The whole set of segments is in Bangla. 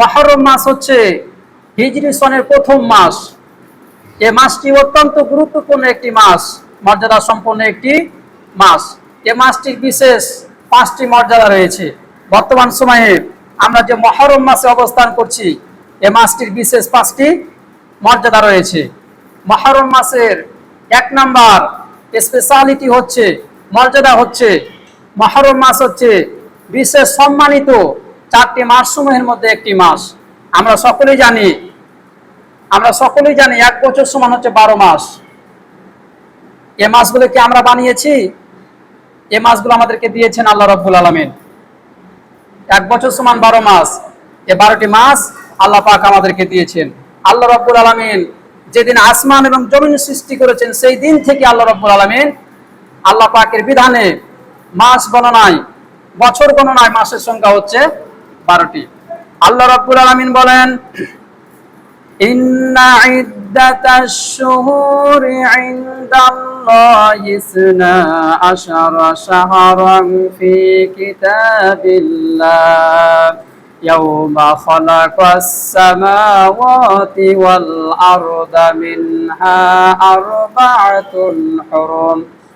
মহরম মাস হচ্ছে হিজরি সনের প্রথম মাস। এ মাসটি অত্যন্ত গুরুত্বপূর্ণ একটি মাস মর্যাদা সম্পন্ন একটি মাস। এ মাসটির বিশেষ পাঁচটি মর্যাদা রয়েছে। বর্তমান সময়ে আমরা যে মহরম মাসে অবস্থান করছি, এ মাসটির বিশেষ পাঁচটি মর্যাদা রয়েছে। মহরম মাসের এক নাম্বার স্পেশালিটি হচ্ছে, মর্যাদা হচ্ছে মহরম মাস হচ্ছে বিশেষ সম্মানিত চারটি মাস সমূহের মধ্যে একটি মাস। আমরা সকলেই জানি, আমরা সকলেই জানি এক বছর সমান হচ্ছে বারো মাস। এ মাসগুলো কি আমরা বানিয়েছি? এ মাসগুলো আমাদেরকে দিয়েছেন আল্লাহ রব্বুল আলমিন। এক বছর সমান বারো মাস। এ বারোটি মাস আল্লাহ পাক আমাদেরকে দিয়েছেন। আল্লাহ রব্বুল আলমিন যেদিন আসমান এবং জমিন সৃষ্টি করেছেন, সেই দিন থেকে আল্লাহ রব্বুল আলমিন আল্লাহ পাকের বিধানে মাস গণনায়, বছর গণনায় মাসের সংখ্যা হচ্ছে বারোটি। আল্লাহ রব্বুল আলমিন বলেন, ইন্না ইদ্দাতাশ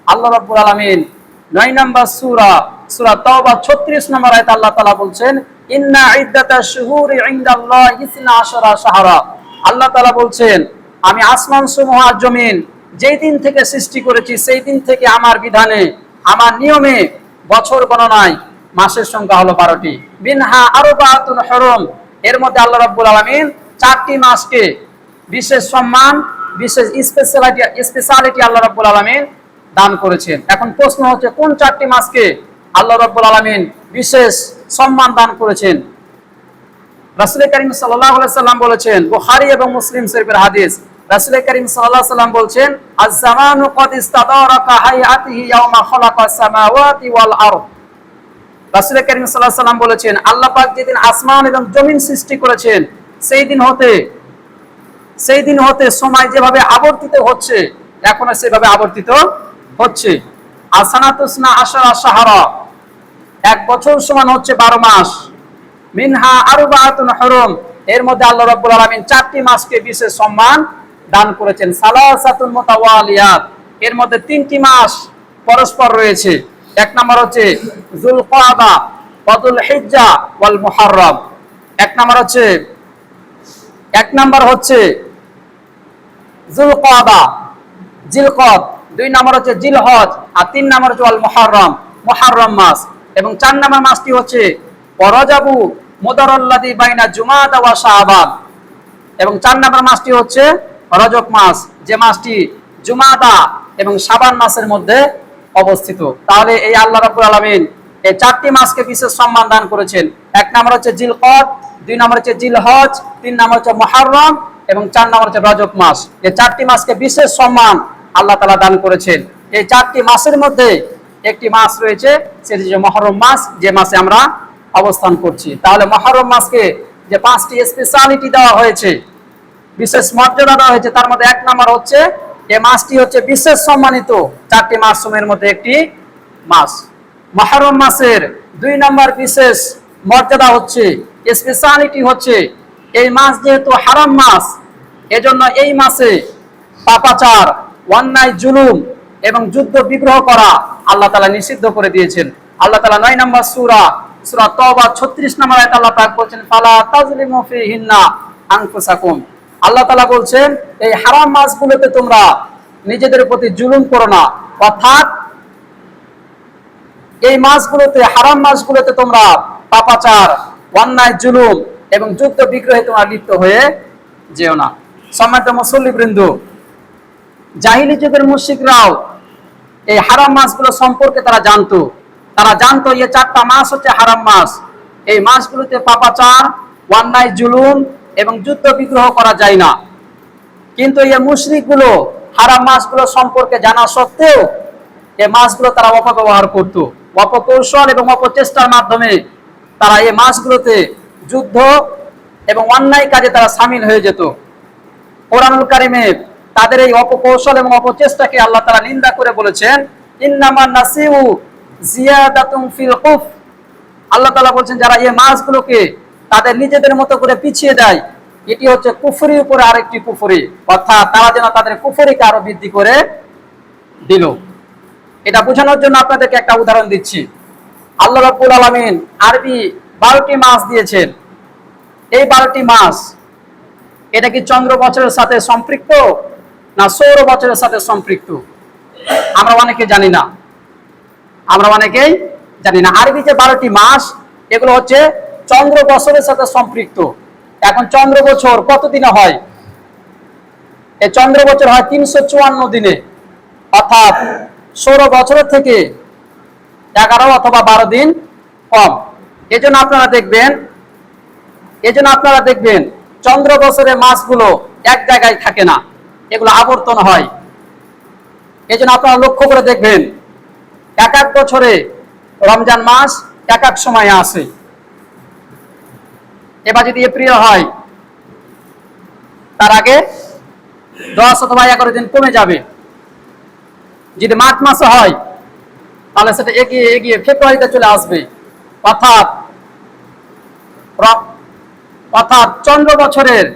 আল্লাহ নম্বর সূরা সূরা তাওবা নম্বর আল্লাহ তালা বলছেন ইন্না ইদ্দাতাশ শুহুরি ইনদাল্লাহি 12 শাহরা। আল্লাহ তাআলা বলছেন, আমি আসমান সমূহ আর জমিন যেই দিন থেকে সৃষ্টি করেছি, সেই দিন থেকে আমার বিধানে, আমার নিয়মে বছর গণনায় মাসের সংখ্যা হলো বারোটি। বিনহা আরবাতুল হরম। এর মধ্যে আল্লাহ রাব্বুল আলামিন চারটি মাসকে বিশেষ সম্মান, বিশেষ স্পেশালিটি স্পেশালিটি আল্লাহ রাব্বুল আলামিন দান করেছেন। এখন প্রশ্ন হচ্ছে, কোন চারটি মাসকে আল্লাহ রাব্বুল আলামিন বিশেষ সম্মান দান করেছেন। রাসুল করিম সাল্লাহ সাল্লাম বলেছেন, বুখারী এবং মুসলিম শরীফের হাদিস রাসুল করিম সাল্লাহ সাল্লাম বলছেন, আজ-জামানু ক্বাদ ইস্তাদারাকা হাইআতিহি ইয়াওমা খালাকাস সামাওয়াতি ওয়াল আরদ। রাসুল করিম সাল্লাহ সাল্লাম বলেছেন, আল্লাহ পাক যেদিন আসমান এবং জমিন সৃষ্টি করেছেন, সেই দিন হতে, সেই দিন হতে সময় যেভাবে আবর্তিত হচ্ছে, এখনও সেভাবে আবর্তিত হচ্ছে। আসানাতুসনা আশারা সাহারা এক বছর সমান হচ্ছে বারো মাস। মিনহা আরবাআতুন হরম। এর মধ্যে আল্লাহ রাব্বুল আলামিন চারটি মাসকে বিশেষ সম্মান দান করেছেন। সালাসাতুন মুতাওয়ালিয়াত। এর মধ্যে তিনটি মাস পরস্পর রয়েছে। এক নম্বর হচ্ছে যুলকাদা বদুল হিজ্জা ওয়াল মুহাররম। এক নম্বর হচ্ছে, এক নম্বর হচ্ছে যুলকাদা জিলকদ। দুই নাম্বার হচ্ছে জিলহজ। আর তিন নাম্বার হচ্ছে ওয়াল মুহাররম। মুহাররম মাস। এবং চার নাম্বার মাসটি হচ্ছে পরজাবু মুদারাল্লাদি বাইনা জুমাদা ওয়া শাবান। এবং চার নাম্বার মাসটি হচ্ছে রজব মাস, যে মাসটি জুমাদা এবং সাবান মাসের মধ্যে অবস্থিত। তাহলে এই আল্লাহ রাব্বুল আলামিন এই চারটি মাসকে বিশেষ সম্মান দান করেছেন। এক নাম্বার হচ্ছে জিল জিলকদ, দুই নাম্বার হচ্ছে জিলহজ, তিন নাম্বার হচ্ছে মুহাররম এবং চার নাম্বার হচ্ছে রজব মাস। এই চারটি মাসকে বিশেষ সম্মান আল্লাহ তাআলা দান করেছেন। এই চারটি মাসের মধ্যে একটি মাস রয়েছে, সেটি হচ্ছে মহরম মাস, যে মাসে আমরা অবস্থান করছি। তাহলে মহরম মাসকে যে পাঁচটি স্পেশালিটি দেওয়া হয়েছে, বিশেষ মর্যাদা দেওয়া হয়েছে, তার মধ্যে এক নাম্বার হচ্ছে, এই মাসটি হচ্ছে বিশেষ সম্মানিত, চারটি মাস সময়ের মধ্যে একটি মাস। মহরম মাসের দুই নাম্বার বিশেষ মর্যাদা হচ্ছে স্পেশালিটি হচ্ছে, এই মাস যেহেতু হারাম মাস, এজন্য এই মাসে পাপাচার, অন্যায়, জুলুম এবং যুদ্ধ বিগ্রহ করা আল্লাহ তালা নিষিদ্ধ করে দিয়েছেন। আল্লাহ তালা নয় নম্বর সুরা সুরা তবা ছত্রিশ নম্বর আল্লাহ পাক বলছেন, ফালা তাজলিমু ফিহিন্না আনফুসাকুম। আল্লাহ তালা বলছেন, এই হারাম মাসগুলোতে তোমরা নিজেদের প্রতি জুলুম করো না। অর্থাৎ এই মাসগুলোতে হারাম মাসগুলোতে তোমরা পাপাচার, অন্যায়, জুলুম এবং যুদ্ধ বিগ্রহে তোমরা লিপ্ত হয়ে যেও না। সম্মানিত মুসল্লি বৃন্দ, জাহিলি যুগের মুশিকরাও এই হারাম মাসগুলো সম্পর্কে তারা জানতো। তারা জানতো এই চারটা মাস হচ্ছে হারাম মাস এই মাসগুলোতে পাপাচার, অন্যায়, জুলুম এবং যুদ্ধ বিগ্রহ করা যায় না। কিন্তু এই মুশরিকগুলো হারাম মাসগুলো সম্পর্কে জানা সত্ত্বেও এই মাসগুলো তারা অপব্যবহার করত। অপকৌশল এবং অপচেষ্টার মাধ্যমে তারা এই মাসগুলোতে যুদ্ধ এবং অন্যায় কাজে তারা সামিল হয়ে যেত। কোরআনুল কারিমে তাদের এই অপকৌশল এবং অপচেষ্টাকে আল্লাহ তারা নিন্দা করে বলেছেন, ইন্নামা নাসিউ জিয়াদাতুম ফিল কুফ আল্লাহ তাআলা বলছেন, যারা এই মাসগুলোকে তাদের নিজেদের মতো করে পিছিয়ে দেয়, এটি হচ্ছে কুফুরির উপরে আরেকটি কুফুরি, অর্থাৎ তারা যেন তাদের কুফুরিকে আরও বৃদ্ধি করে দিল। এটা বোঝানোর জন্য আপনাদেরকে একটা উদাহরণ দিচ্ছি। আল্লাহ রাব্বুল আলামিন আরবি বারোটি মাস দিয়েছেন। এই বারোটি মাস এটা কি চন্দ্র বছরের সাথে সম্পৃক্ত? না, সৌর বছরের সাথে সম্পৃক্ত। আমরা অনেকে জানি না। আমরা অনেকেই জানি না। আরবি যে বারোটি মাস, এগুলো হচ্ছে চন্দ্র বছরের সাথে সম্পৃক্ত। এখন চন্দ্র বছর কত দিনে হয়? এই চন্দ্র বছর হয় তিনশো চুয়ান্ন দিনে। অর্থাৎ ষোলো বছরের থেকে এগারো অথবা বারো দিন কম। এজন্য আপনারা দেখবেন, এজন্য আপনারা দেখবেন, চন্দ্র বছরের মাসগুলো এক জায়গায় থাকে না। আবর্তন হয়। এই জন্য আপনারা লক্ষ্য করে দেখবেন, এক এক বছরে রমজান মাস এক এক সময়ে আসে। এবার যদি এপ্রিল হয়, তার আগে দশ অথবা এগারো দিন কমে যাবে। যদি মার্চ মাসে হয়, তাহলে সেটা এগিয়ে এগিয়ে ফেব্রুয়ারিতে চলে আসবে। অর্থাৎ অর্থাৎ চন্দ্র বছরের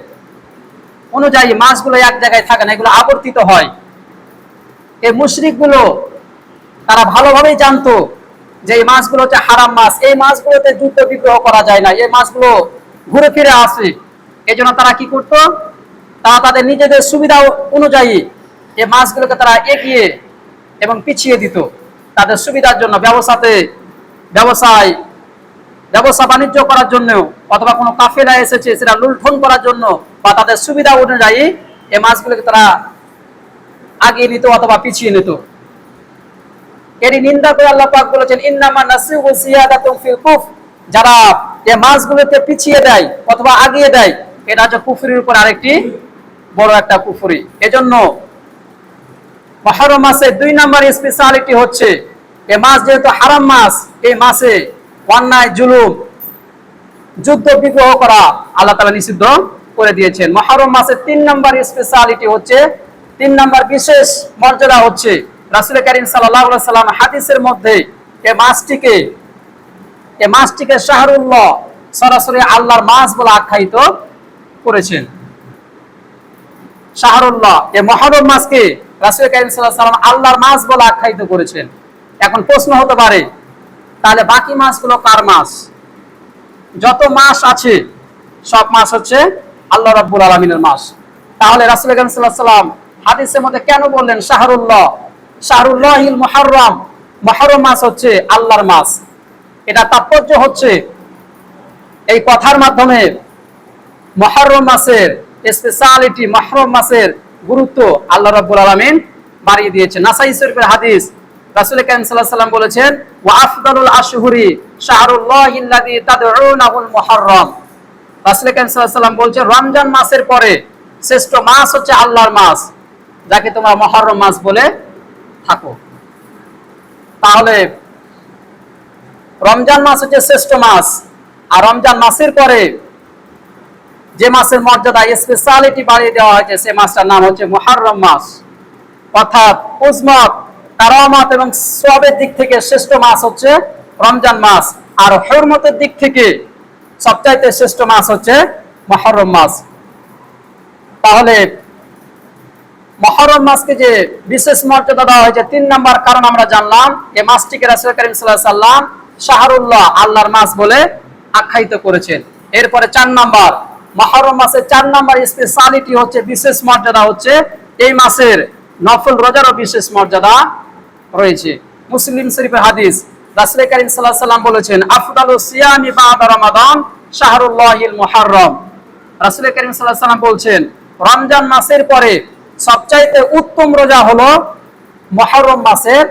অনুযায়ী মাসগুলো এক জায়গায় থাকে না, এগুলো আবর্তিত হয়। এই মুশরিকগুলো, তারা ভালোভাবেই জানতো যে এই মাসগুলো হচ্ছে হারাম মাস এই মাসগুলোতে যুদ্ধ বিগ্রহ করা যায় না, এই মাসগুলো ঘুরে ফিরে আসে। এই জন্য তারা কি করত? তারা তাদের নিজেদের সুবিধা অনুযায়ী এই মাসগুলোকে তারা এগিয়ে এবং পিছিয়ে দিত। তাদের সুবিধার জন্য ব্যবসাতে, ব্যবসায়, ব্যবসা বাণিজ্য করার জন্য অথবা কোনো কাফেলা এসেছে, সেটা লুণ্ঠন করার জন্য বা তাদের সুবিধা অনুযায়ী এই মাছগুলোকে তারা আগিয়ে নিত অথবা পিছিয়ে নিত। এরই নিন্দা করে আল্লাহ পাক বলেছেন, ইন্নামা নাসিহু জিয়াদাতুন ফিল কুফ। যারা এই মাছগুলোকে পিছিয়ে দেয় অথবা আগিয়ে দেয়, এটা হচ্ছে কুফরির উপর আরেকটি বড় একটা কুফরি। এজন্য মহরম মাসে দুই নাম্বার স্পেশালিটি হচ্ছে এই মাস যেহেতু হারাম মাস এই মাসে অন্যায়, জুলুম, যুদ্ধ বিগ্রহ করা আল্লাহ তালা নিষিদ্ধ করে দিয়েছেন। মহরম মাসের তিন নাম্বার স্পেশালিটি হচ্ছে, তিন নাম্বার বিশেষ মর্যাদা হচ্ছে রাসুল করিম সাল্লাম হাদিসের মধ্যে এই মাসটিকে এই মাসটিকে শাহরুল্লাহ সরাসরি আল্লাহর মাস বলে আখ্যায়িত করেছেন। শাহরুল্লাহ এই মহরম মাসকে রাসুল করিম সাল্লাম আল্লাহর মাস বলে আখ্যায়িত করেছেন। এখন প্রশ্ন হতে পারে, তাহলে বাকি মাসগুলো কার মাস? যত মাস আছে, সব মাস হচ্ছে আল্লাহ রাব্বুল আলমিনের মাস। তাহলে রাসুল সাল্লাহ সাল্লাম হাদিসের মধ্যে কেন বললেন শাহরুল্লাহ? শাহরুল্লাহ মহরম মহরম মাস হচ্ছে আল্লাহর মাস। এটা তাৎপর্য হচ্ছে এই কথার মাধ্যমে মহরম মাসের স্পেশালিটি মহরম মাসের গুরুত্ব আল্লাহ রাব্বুল আলামিন বাড়িয়ে দিয়েছেন। নাসাই শরীফের হাদিস রাসূল সাল্লাল্লাহু আলাইহি সাল্লাম বলেছেন, ওয়া আফদালুল আশহুরি শাহরুল্লাহিল্লাযী তাদউনাহুল মুহররম। রাসূল বলছেন রমজান মাসের পরে শ্রেষ্ঠ মাস হচ্ছে আল্লাহর মাস, যাকে তোমরা মহররম মাস বলে থাকো। তাহলে রমজান মাস হচ্ছে শ্রেষ্ঠ মাস, আর রমজান মাসের পরে যে মাসের মর্যাদা স্পেশালিটি বাড়িয়ে দেওয়া হয়েছে, সে মাসটার নাম হচ্ছে মুহাররম মাস। অর্থাৎ উজমত, কারামত এবং সবের দিক থেকে শ্রেষ্ঠ মাস হচ্ছে রমজান মাস, আর হরমতের দিক থেকে সবচাইতে শ্রেষ্ঠ মাস হচ্ছে মহরম মাস তাহলে মহরম মাসকে যে বিশেষ মর্যাদা দেওয়া হয়েছে, তিন নাম্বার কারণ আমরা জানলাম এই মাসটিকে রাসুল করিম সাল্লাহ সাল্লাম শাহরুল্লাহ আল্লাহর মাস বলে আখ্যায়িত করেছেন। এরপরে চার নাম্বার, মহরম মাসের চার নাম্বার স্পেশালিটি হচ্ছে, বিশেষ মর্যাদা হচ্ছে এই মাসের নফল রোজারও বিশেষ মর্যাদা রয়েছে। মুসলিম শরীফের হাদিস রাসুল করিম সাল্লাহ সাল্লাম বলেছেন, আফদালু সিয়ামি বাদা রমাদান শাহরুল্লাহিল মুহাররম। রাসুল করিম সাল্লাহ সাল্লাম বলছেন, রমজান মাসের পরে সবচাইতে উত্তম রোজা হলো মহরম মাসের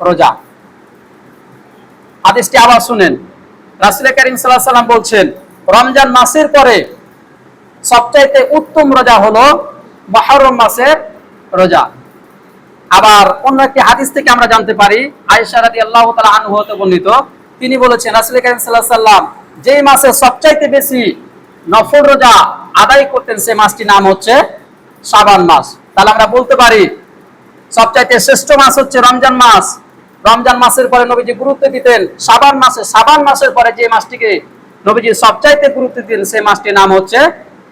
রোজা। হাদিসটি আবার শুনেন। রাসুল করিম সাল্লাহ সাল্লাম বলছেন, রমজান মাসের পরে সবচাইতে উত্তম রোজা হলো মহরম মাসের রোজা। আবার অন্য একটি হাদিস থেকে আমরা জানতে পারি, আয়েশা রাদিয়াল্লাহু তাআলা আনহু হতে বর্ণিত। তিনি বলেছেন রাসূল করিম আলাইহি সাল্লাম যেই মাসে সবচাইতে বেশি নফল রোজা আদায় করতেন, সেই মাসটির নাম হচ্ছে সাবান মাস। তাহলে আমরা বলতে পারি, সবচাইতে শ্রেষ্ঠ মাস হচ্ছে রমজান মাস। রমজান মাসের পরে নবীজি গুরুত্ব দিতেন সাবান মাসে সাবান মাসের পরে যে মাসটিকে নবীজি সবচাইতে গুরুত্ব দিতেন, সেই মাসটির নাম হচ্ছে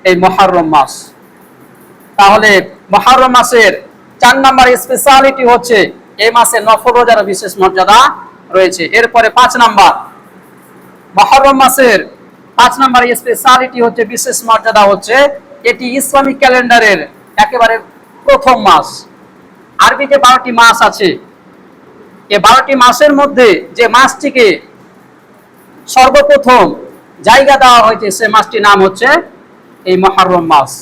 এই মহারম মাস। তাহলে মহারম মাসের চার নাম্বার স্পেশালিটি হচ্ছে এই মাসে নফর রোজার বিশেষ মর্যাদা রয়েছে। এরপরে পাঁচ নাম্বার, মহরম মাসের পাঁচ নাম্বার স্পেশালিটি হচ্ছে বিশেষ মর্যাদা হচ্ছে এটি ইসলামিক ক্যালেন্ডারের একেবারে প্রথম মাস। আরবিতে বারোটি মাস আছে। এই বারোটি মাসের মধ্যে যে মাসটিকে সর্বপ্রথম জায়গা দেওয়া হয়েছে সে মাসটির নাম হচ্ছে এই মহরম মাস।